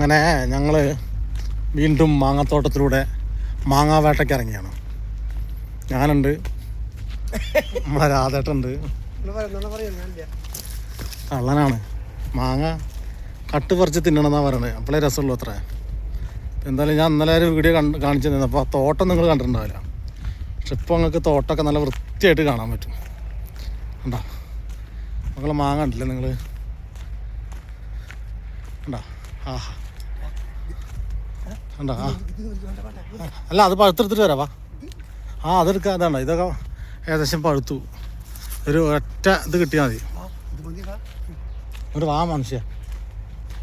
അങ്ങനെ ഞങ്ങൾ വീണ്ടും മാങ്ങത്തോട്ടത്തിലൂടെ മാങ്ങാ വേട്ടയ്ക്ക് ഇറങ്ങിയാണ് ഞാനുണ്ട് നമ്മളെ രാധേട്ടുണ്ട് കള്ളനാണ്. മാങ്ങ കട്ട് പറിച്ച് തിന്നണമെന്നാണ് പറയുന്നത് അപ്പോഴേ രസമുള്ളൂ അത്ര. എന്തായാലും ഞാൻ ഇന്നലെ ഒരു വീഡിയോ കണ്ട് കാണിച്ചു തന്നെ അപ്പോൾ ആ തോട്ടം നിങ്ങൾ കണ്ടിട്ടുണ്ടാവില്ല. പക്ഷെ ഇപ്പോൾ നിങ്ങൾക്ക് തോട്ടമൊക്കെ നല്ല വൃത്തിയായിട്ട് കാണാൻ പറ്റും. കണ്ടോ? മക്കളെ മാങ്ങ കണ്ടില്ലേ നിങ്ങൾ കണ്ടോ? ആ കണ്ടോ ആ. അല്ല അത് പഴുത്തെടുത്തിട്ട് വരാം വാ. ആ അതെടുക്കാം അതാണ്. ഇതൊക്കെ ഏകദേശം പഴുത്തു. ഒരു ഒറ്റ ഇത് കിട്ടിയാൽ മതി. ഒരു വാ മനുഷ്യ.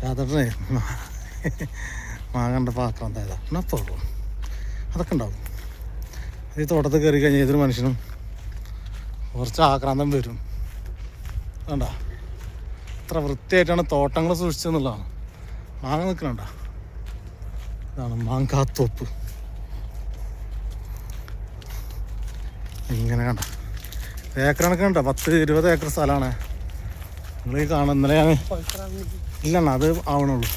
യാത്രേ മാങ്ങണ്ട പാത്രം എന്തായതാ എന്നാ തോടും അതൊക്കെ ഉണ്ടാവും. ഈ തോട്ടത്തിൽ കയറി കഴിഞ്ഞാൽ ഏതൊരു മനുഷ്യനും കുറച്ച് ആക്രാന്തം വരും. വേണ്ട. ഇത്ര വൃത്തിയായിട്ടാണ് തോട്ടങ്ങൾ സൂക്ഷിച്ചെന്നുള്ളതാണ് മാങ്ങ നിൽക്കണണ്ട ഇതാണ് മാങ്കാത്തോപ്പ് ഇങ്ങനെ കണ്ട. ഏക്കർ കണക്കുണ്ടോ പത്ത് ഇരുപത് ഏക്കർ സ്ഥലമാണ്. നിങ്ങൾ ഈ കാണുന്ന ഇന്നലെ ഞാൻ ഇല്ലണ്ണ അത് ആവണുള്ളൂ.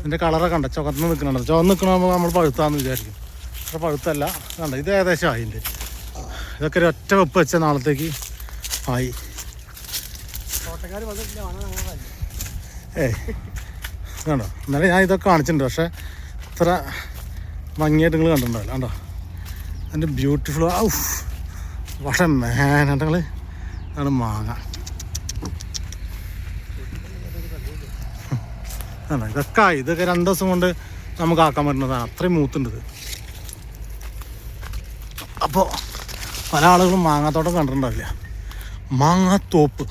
ഇതിന്റെ കളറൊക്കെ കണ്ട. ചുവന്ന് നിൽക്കണുണ്ട് ചുവന്ന് നിൽക്കണമെന്ന് നമ്മൾ പഴുത്താന്ന് വിചാരിക്കും. അത്ര പഴുത്തല്ല. കണ്ട ഇത് ഏകദേശം ആയിന്റെ ഇതൊക്കെ ഒരു ഒറ്റ വെപ്പ് വെച്ച നാളത്തേക്ക് ആയി. ഏയ്. കണ്ടോ ഇന്നലെ ഞാൻ ഇതൊക്കെ കാണിച്ചിട്ടുണ്ട്. പക്ഷേ ഇത്ര ഭംഗിയായിട്ട് നിങ്ങൾ കണ്ടിട്ടുണ്ടാവില്ല. കണ്ടോ? അതിന്റെ ബ്യൂട്ടിഫുൾ ഔഫ്. പക്ഷെ മേനട്ടങ്ങൾ അതാണ് മാങ്ങ. ആണ് ഇതൊക്കെ ഇതൊക്കെ രണ്ട് ദിവസം കൊണ്ട് നമുക്ക് ആക്കാൻ പറ്റുന്നതാണ്. അത്രയും മൂത്തുണ്ട് അപ്പോൾ പല ആളുകളും മാങ്ങാത്തോട്ടം കണ്ടിട്ടുണ്ടാവില്ല. മാങ്ങാത്തോപ്പ്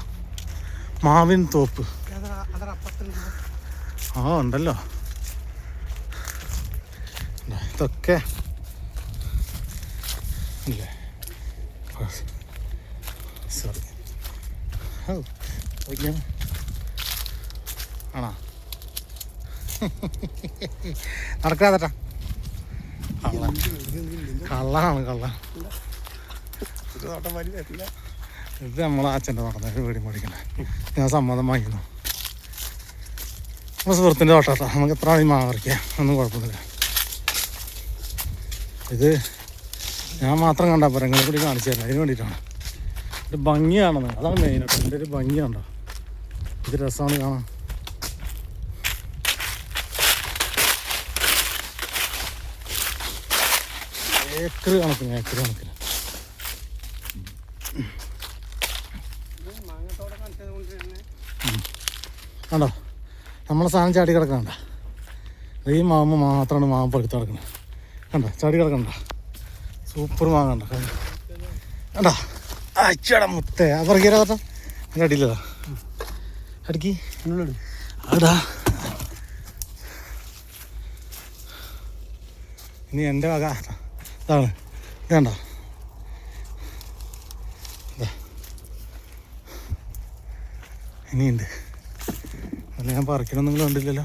മാവിൻ തോപ്പ്. ആ ഉണ്ടല്ലോ. ഇതൊക്കെ ഇല്ലേ? സോറി ആണോ? നടക്കാതട്ടാ. കള്ള. കള്ളാണ് കള്ള. ഇത് നമ്മളെ അച്ഛന്റെ തോട്ടത്തിൽ വീടി മേടിക്കണേ. ഞാൻ സമ്മതം വാങ്ങിക്കുന്നു. നമ്മുടെ സുഹൃത്തിന്റെ തോട്ടാട്ടോ നമുക്ക് എത്ര മണി മാറിക്കാം ഒന്നും കുഴപ്പമൊന്നുമില്ല. ഇത് ഞാൻ മാത്രം കണ്ടാൽ പോരാ. നിങ്ങളെ കൂടി കാണിച്ചു തരാം. അതിന് വേണ്ടിയിട്ടാണ്. ഒരു ഭംഗിയാണെന്ന്. അതാണ് മെയിനായിട്ട് എന്റെ ഒരു ഭംഗിയാണോ ഇത് രസമാണ് കാണാൻ. ഏക്കർ കണക്കിന് ഏക്കർ കണക്കിന്. കണ്ടോ? നമ്മളെ സാധനം ചാടി കിടക്കണ്ട ഈ മാമ്പ് മാത്രമാണ് മാവ് പഴുത്ത് കിടക്കുന്നത് കണ്ടോ? ചാടി കിടക്കണ്ട സൂപ്പർ മാങ്ങണ്ട കണ്ടോ? അച്ചട മുത്തേ. ആ പറക്കിയാ കേട്ടോ. എന്റെ അടിയിലതാ. അടിക്ക്. അതാ ഇനി എന്റെ വക. ഇതാണ്. ഇത് കണ്ടോ? ഇനിയുണ്ട്. അല്ല ഞാൻ പറിക്കണമെന്നെങ്കിലും കണ്ടില്ലല്ലോ.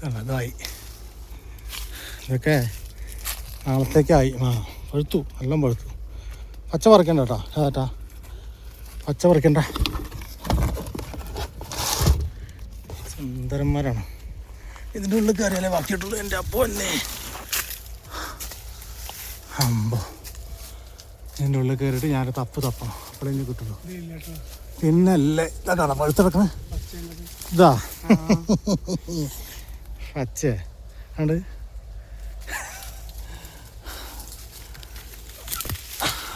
കണ്ടോ, ഇതായി. ഇതൊക്കെ നാളത്തേക്കായി ആ പഴുത്തു. എല്ലാം പഴുത്തു. പച്ച പറിക്കണ്ട കേട്ടോ. ഏട്ടാ പച്ച പറിക്കണ്ട. സുന്ദരന്മാരാണ്. ഇതിന്റെ ഉള്ളിൽ കയറിയാലേ ബാക്കിയിട്ടുള്ളൂ. എന്റെ അപ്പോ തന്നെ അമ്പോ. ഇതിന്റെ ഉള്ളിൽ കയറിയിട്ട് ഞാൻ തപ്പ് തപ്പണം. അപ്പോഴേ ഇനി കിട്ടുള്ളൂ. പിന്നല്ലേ. ഇതാ പഴുത്തിടക്കണേ ഇതാ. പച്ച കണ്ട്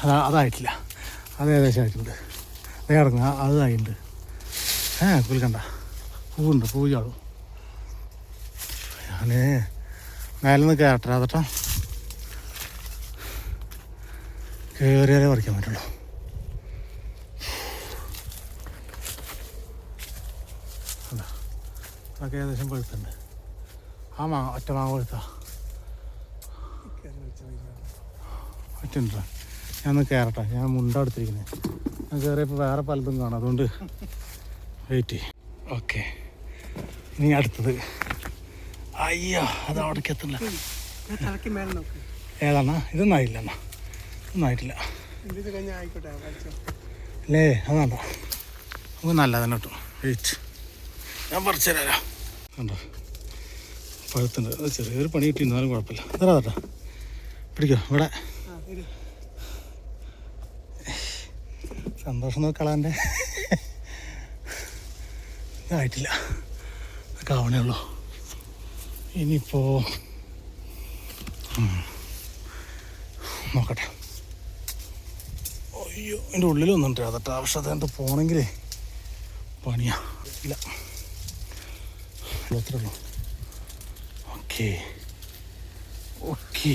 അതാ അതായിട്ടില്ല. അത് ഏകദേശം ആയിട്ടുണ്ട്. അതേ ഇറങ്ങുക അത് ആയിട്ടുണ്ട് ഏ കുൽക്കണ്ട പൂവുണ്ട് പൂ ചാടും ഞാനേ മേലെ നിന്ന് കയറട്ടെ അതട്ടോ കയറിയാലേ പറിക്കാൻ പറ്റുള്ളൂ. അതാ. അതൊക്കെ ഏകദേശം പഴുത്തുണ്ട് ആ മാ ഒറ്റ മാങ്ങ പഴുത്താ. ഒറ്റുണ്ടോ ഞാൻ ഒന്ന് കയറട്ടെ ഞാൻ മുണ്ട എടുത്തിരിക്കുന്നത് ഞാൻ കയറിയപ്പോൾ വേറെ പലതും കാണാം. അതുകൊണ്ട് വെയിറ്റ് ചെയ്യും ഓക്കെ ഇനി അടുത്തത്. അയ്യോ അത് അവിടേക്ക് എത്തില്ല ഏതാണ? ഇതൊന്നും ആയില്ല എന്നാ ഒന്നും ആയിട്ടില്ല അല്ലേ അതാണ്ടോ നമുക്ക് നല്ലതന്നെ കേട്ടോ. വെയിറ്റ് ഞാൻ പറിച്ചു തരാം കണ്ടോ? പഴുത്തുണ്ട്. ചെറിയൊരു പണി കിട്ടി എന്നാലും കുഴപ്പമില്ല. തരാ കേട്ടോ പിടിക്കോ ഇവിടെ ആ ശരി സന്തോഷം നോക്കളാന്റെ ഇതായിട്ടില്ല. അതൊക്കെ ആവണേ ഉള്ളൂ. ഇനിയിപ്പോൾ നോക്കട്ടെ. അയ്യോ എന്റെ ഉള്ളിൽ ഒന്നുണ്ട് അതട്ടെ പക്ഷെ അതെന്ത് പോണെങ്കിലേ പണിയാ. ഇല്ല. അത്രേ ഉള്ളൂ. ഓക്കെ. ഓക്കെ.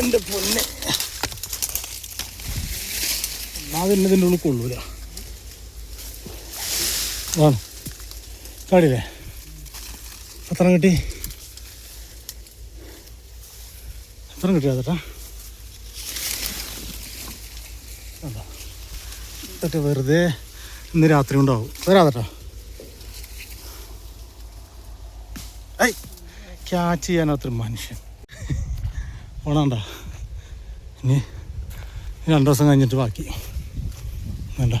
എന്റെ പൊന്നെ. എന്നെ ഇതിന്റെ ഉള്ളിൽ കൊള്ളൂല. ആണ് കാടില്ലേ? പത്രം കിട്ടി? പത്രം കിട്ടിയാ തട്ടാട്ട് വെറുതെ ഇന്ന് രാത്രി ഉണ്ടാവും. വരാതട്ടാ ഐ ക്യാച്ച് ചെയ്യാനത്ര മനുഷ്യൻ. ഓണാണ്ട ഇനി രണ്ടു ദിവസം കഴിഞ്ഞിട്ട് ബാക്കി. വേണ്ട.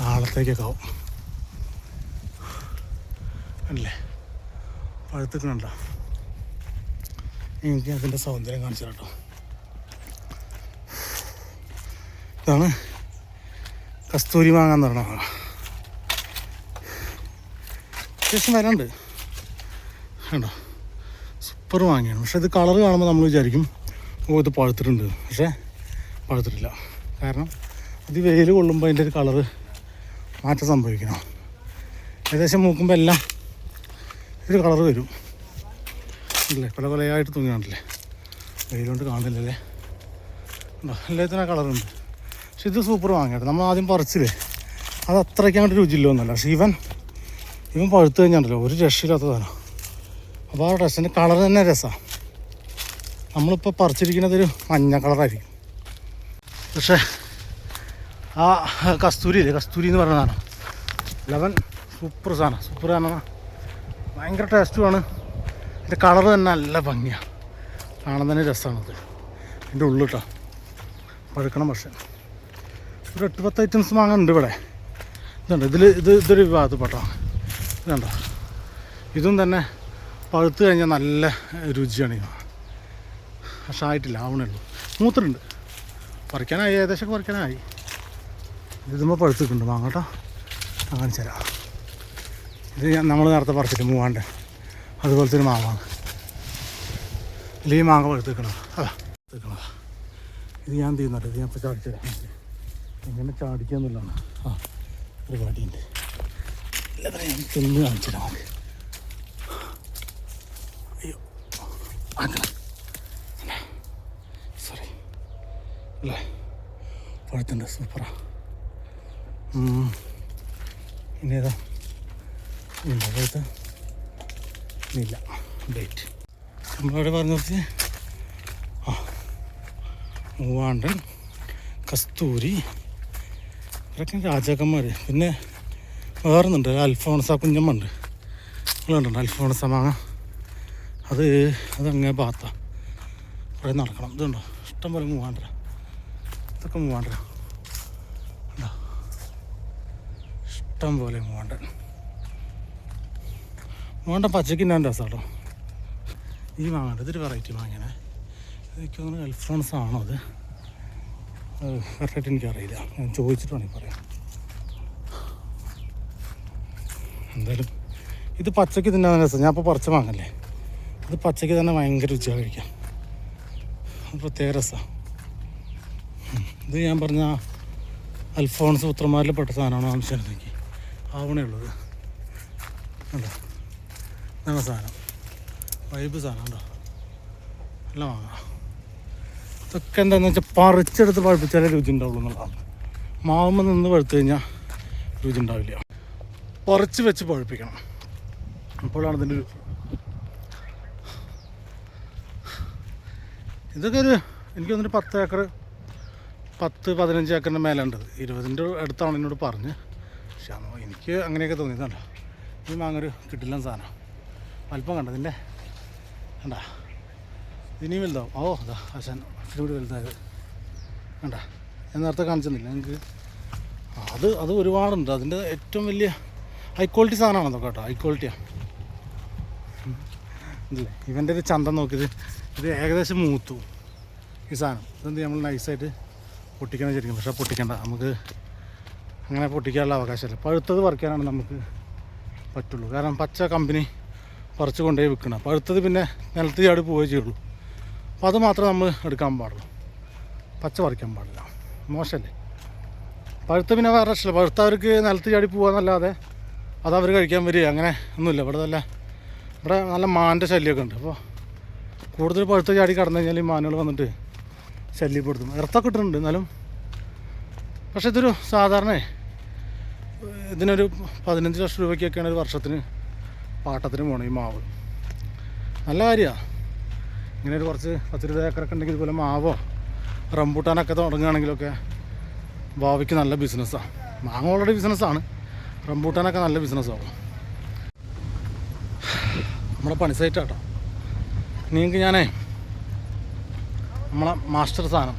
നാളത്തേക്കൊക്കെ ആവും. അല്ലേ? പഴുത്തിക്കണുണ്ടോ? എനിക്ക് അതിന്റെ സൗന്ദര്യം കാണിച്ചു കേട്ടോ ഇതാണ് കസ്തൂരി മാങ്ങ എന്ന് അത്യാവശ്യം വരാണ്ട് കണ്ടോ? സൂപ്പർ മാങ്ങയാണ്. പക്ഷെ ഇത് കളർ കാണുമ്പോൾ നമ്മൾ വിചാരിക്കും ഓ ഇത് പഴുത്തിട്ടുണ്ട്. പക്ഷേ പഴുത്തിട്ടില്ല. കാരണം ഇത് വെയിൽ കൊള്ളുമ്പോൾ അതിന്റെ ഒരു കളറ് മാറ്റം സംഭവിക്കണം. ഏകദേശം മൂക്കുമ്പോൾ എല്ലാം ഒരു കളറ് വരും. ഇല്ലേ? പല പലയായിട്ട് തൂങ്ങിയാണല്ലേ വെയിലുകൊണ്ട് കാണില്ലല്ലേ ഉണ്ടോ? എല്ലാത്തിനും ആ കളറുണ്ട്. പക്ഷെ ഇത് സൂപ്പർ വാങ്ങിയാട്ടെ നമ്മൾ ആദ്യം പറിച്ചില്ലേ? അത് അത്രയ്ക്ക് അങ്ങോട്ട് രുചിയില്ല ഒന്നല്ല പക്ഷേ ഇവൻ ഇവൻ പഴുത്ത് കഴിഞ്ഞാണ്ടല്ലോ. ഒരു രക്ഷയില്ലാത്ത സാധനം. അപ്പോൾ ആ ഡ്രസ്സിന്റെ കളർ തന്നെ രസമാണ് നമ്മളിപ്പോൾ പറിച്ചിരിക്കുന്നത് ഒരു മഞ്ഞ കളറായിരിക്കും പക്ഷേ ആ കസ്തൂരി ഇല്ലേ? കസ്തൂരി എന്ന് പറയുന്ന സാധനം. ലെവൻ സൂപ്പർ സാധനം. സൂപ്പർ സാധനം ഭയങ്കര ടേസ്റ്റുമാണ് ഇതിന്റെ കളർ തന്നെ നല്ല ഭംഗിയാണ് കാണാൻ തന്നെ രസമാണത് ഇതിന്റെ ഉള്ളിട്ടോ പഴുക്കണം പക്ഷേ. ഒരു എട്ട് പത്ത് ഐറ്റംസ് വാങ്ങുന്നുണ്ട് ഇവിടെ. ഇതുണ്ട്. ഇതിൽ ഇത് ഇതൊരു വിഭാഗത്തിൽ പെട്ടോ. ഇതുണ്ടോ? ഇതും തന്നെ പഴുത്ത് കഴിഞ്ഞാൽ നല്ല രുചിയാണ് ഇത്. പക്ഷെ ആയിട്ടില്ല മൂത്രണ്ട്. ഉള്ളൂ പറിക്കാനായി ഏകദേശം പറിക്കാനായി. ഇതുമ്പോൾ പഴുത്തിട്ടുണ്ട് മാങ്ങോട്ടോ അങ്ങനെ തരാം. ഇത് ഞാൻ നമ്മൾ നേരത്തെ പറിച്ചിട്ട് മൂവാണ്ട്. അതുപോലത്തെ ഒരു മാങ്ങ ഈ മാങ്ങ പഴുത്തിക്കണം? അതാ പഴുത്തിക്കണം ഇത് ഞാൻ തീർന്നിട്ട് ഇത് ഞാൻ ഇപ്പോൾ ചാടിച്ചു തരാം. എങ്ങനെ ചാടിക്കാന്നുള്ളതാണ് ആ ഒരു വടിയുണ്ട് എല്ലാത്തിനും ഞാൻ തെങ്ങ് കാണിച്ചു തരാം അയ്യോ അങ്ങനെ അല്ലേ? പഴുത്തുണ്ട് സൂപ്പറാ ഇനി ഏതാ? ഇല്ല ഇല്ല. ഡേറ്റ് നമ്മളവിടെ പറഞ്ഞു നിർത്തി ആ. മൂവാണ്ടൻ കസ്തൂരി ഇവരൊക്കെ രാജാക്കന്മാർ പിന്നെ വേറൊന്നുണ്ട്. അൽഫോൺസ കുഞ്ഞമ്മ ഉണ്ട് അതുകൊണ്ടുണ്ട് അൽഫോൺസ മാങ്ങ. അത് അതങ്ങനെ പാത്ത. കുറേ നടക്കണം. ഇതുണ്ടോ? ഇഷ്ടം പോലെ മൂവാണ്ടര ഇതൊക്കെ മൂവാണ്ടര. ഉണ്ടോ? ഇഷ്ടം പോലെ മൂവാണ്ടൻ. മൂവാണ്ടൻ പച്ചക്ക് ഞാൻ രസാട്ടോ. ഈ മാങ്ങ ഇതൊരു വെറൈറ്റി മാങ്ങയാണ്. എനിക്ക് തോന്നുന്നു അൽഫോൺസ് ആണോ അത്? കറക്റ്റായിട്ട് എനിക്കറിയില്ല. ഞാൻ ചോദിച്ചിട്ട് വേണമെങ്കിൽ പറയാം. എന്തായാലും ഇത് പച്ചക്ക് തിന്നാൻ രസം. ഞാൻ അപ്പോൾ പറിച്ച വാങ്ങല്ലേ ഇത് പച്ചക്ക് തന്നെ ഭയങ്കര രുചിയാണ് കഴിക്കാം പ്രത്യേക രസമാണ് ഇത് ഞാൻ പറഞ്ഞ അൽഫോൺസ് പുത്രന്മാരിൽ പെട്ട സാധനമാണ് ആവശ്യമായിരുന്നെങ്കിൽ ആവണേ ഉള്ളത് കണ്ടോ? നല്ല സാധനം. വൈബ് സാധനം ഉണ്ടോ നല്ല വാങ്ങാം ഇതൊക്കെ എന്താണെന്ന് വെച്ചാൽ പറിച്ചെടുത്ത് പഴുപ്പിച്ചാലേ രുചി ഉണ്ടാവുള്ളൂ എന്നുള്ളതാണ്. മാവുമ്പോൾ നിന്ന് പഴുത്തു കഴിഞ്ഞാൽ രുചി ഉണ്ടാവില്ല. പറിച്ച് വെച്ച് പഴുപ്പിക്കണം. അപ്പോഴാണ് ഇതിന്റെ ഒരു ഇതൊക്കെ ഒരു എനിക്ക് തോന്നുന്നു പത്ത് ഏക്കർ പത്ത് പതിനഞ്ച് ഏക്കറിന്റെ മേലെ ഉണ്ട് ഇരുപതിന്റെ അടുത്താണ് എന്നോട് പറഞ്ഞ്. പക്ഷെ എനിക്ക് അങ്ങനെയൊക്കെ തോന്നിയതല്ല ഈ മാങ്ങൊരു കിട്ടില്ല സാധനം. അല്പം കണ്ടതിന്റെ കണ്ട? ഇനിയും വലുതാവും. ഓ അതാ ആശാൻ ഇച്ചിരി കൂടി വലുതായത്. കണ്ട? ഞാൻ നേരത്തെ കാണിച്ചെന്നില്ല നിങ്ങൾക്ക്? അത് അത് ഒരുപാടുണ്ട്. അതിന്റെ ഏറ്റവും വലിയ ഹൈ ക്വാളിറ്റി സാധനമാണ് അതൊക്കെ കേട്ടോ. ഹൈ ക്വാളിറ്റിയാണ് ഇല്ലേ? ഇവന്റെ ഒരു ചന്തം നോക്കിയത് ഇത് ഏകദേശം മൂത്തു. ഈ സാധനം. ഇതെന്ത് നമ്മൾ നൈസായിട്ട് പൊട്ടിക്കണം ശരിക്കും പക്ഷേ പൊട്ടിക്കണ്ട. നമുക്ക് അങ്ങനെ പൊട്ടിക്കാനുള്ള അവകാശമില്ല. പഴുത്തത് പറിക്കാനാണ് നമുക്ക് പറ്റുള്ളൂ. കാരണം പച്ച കമ്പനി പറിച്ചു കൊണ്ടുപോയി വിൽക്കണം. പഴുത്തത് പിന്നെ നിലത്ത് ചാടി പോവുകയേ ചെയ്യുള്ളൂ. അപ്പോൾ അത് മാത്രമേ നമ്മൾ എടുക്കാൻ പാടുള്ളൂ. പച്ച പറിക്കാൻ പാടില്ല. മോശമല്ലേ? പഴുത്ത പിന്നെ വേറെ പ്രശ്നമില്ല പഴുത്തവർക്ക് നിലത്ത് ചാടി പോകാന്നല്ലാതെ അത് അവർ കഴിക്കാൻ വരിക. അങ്ങനെ ഒന്നുമില്ല. ഇവിടെ നല്ല ഇവിടെ നല്ല മാന്റെ ശല്യമൊക്കെ ഉണ്ട്. അപ്പോൾ കൂടുതൽ പഴുത്ത ചാടി കടന്നു കഴിഞ്ഞാൽ ഈ മാനുകൾ വന്നിട്ട് ശല്യപ്പെടുത്തും. ഇറത്തൊക്കെ ഇട്ടിട്ടുണ്ട് എന്നാലും. പക്ഷെ ഇതൊരു സാധാരണ ഇതിനൊരു പതിനഞ്ച് ലക്ഷം രൂപയ്ക്കൊക്കെയാണ് ഒരു വർഷത്തിന് പാട്ടത്തിന് പോകണം ഈ മാവ്. നല്ല കാര്യമാണ് ഇങ്ങനെ ഒരു കുറച്ച് പത്തിരുപത് ഏക്കറൊക്കെ ഉണ്ടെങ്കിൽ ഇതുപോലെ മാവോ റംബൂട്ടാനൊക്കെ തുടങ്ങുകയാണെങ്കിലൊക്കെ ഭാവിക്ക് നല്ല ബിസിനസ്സാണ് മാങ്ങ ഓൾറെഡി ബിസിനസ്സാണ്. റംബൂട്ടാനൊക്കെ നല്ല ബിസിനസ്സാവും നമ്മുടെ പണി സൈറ്റാട്ടോ. നിങ്ങൾക്ക് ഞാനേ നമ്മളെ മാസ്റ്റർ സാധനം.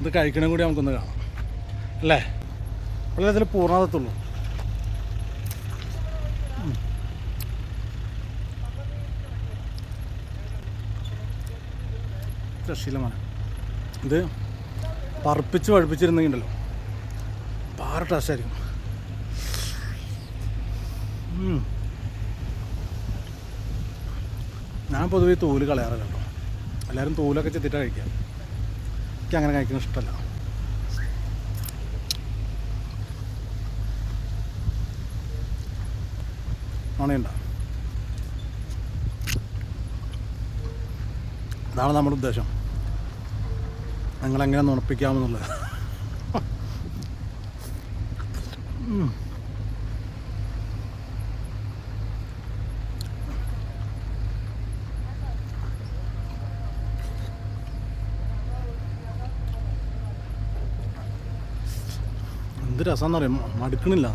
ഇത് കഴിക്കണം കൂടി നമുക്കൊന്ന് കാണാം. അല്ലേ? അപ്പോഴേ ഇതിൽ പൂർണതത്തുള്ളൂ ശീലമാണ്. ഇത് പറപ്പിച്ച് പഴുപ്പിച്ചിരുന്നെങ്കിണ്ടല്ലോ. പാറ ടേസ്റ്റായിരിക്കും ഞാൻ പൊതുവേ തോൽ കളയാറില്ല എല്ലാവരും തോലൊക്കെ ചെത്തിട്ടാണ് കഴിക്കുക. എനിക്ക് അങ്ങനെ കഴിക്കുന്നത് ഇഷ്ടമല്ല. മണയുണ്ട അതാണ് നമ്മുടെ ഉദ്ദേശം. നിങ്ങളെങ്ങനെ നുണപ്പിക്കാമെന്നുള്ളത് എന്ത് രസമെന്ന് പറയും മടുക്കണില്ല.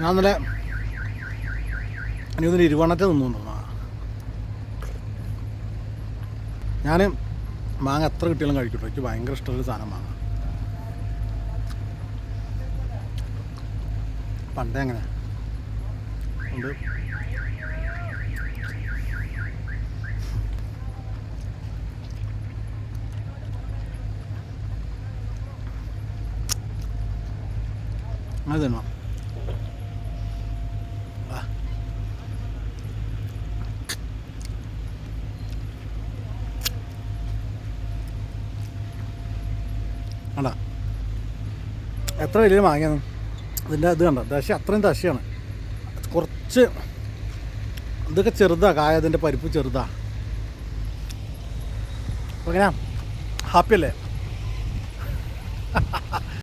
ഞാൻ ഇന്നലെ എനിക്കൊന്നൊരു ഇരുവണ്ണത്തെ നിന്നു ഞാൻ മാങ്ങ എത്ര കിട്ടിയാലും കഴിക്കട്ടോ. എനിക്ക് ഭയങ്കര ഇഷ്ടമുള്ള സാധനം മാങ്ങ. പണ്ടേ അങ്ങനെ ഉണ്ട് അത് തന്നെ കണ്ട എത്ര വലിയ മാങ്ങയാണ് ഇതിന്റെ ഇത് കണ്ട? ദശ അത്രയും ദശയാണ്. കുറച്ച് ഇതൊക്കെ ചെറുതാ കായ അതിന്റെ പരിപ്പ് ചെറുതാ. അങ്ങനെ എങ്ങനെയാ ഹാപ്പി അല്ലേ?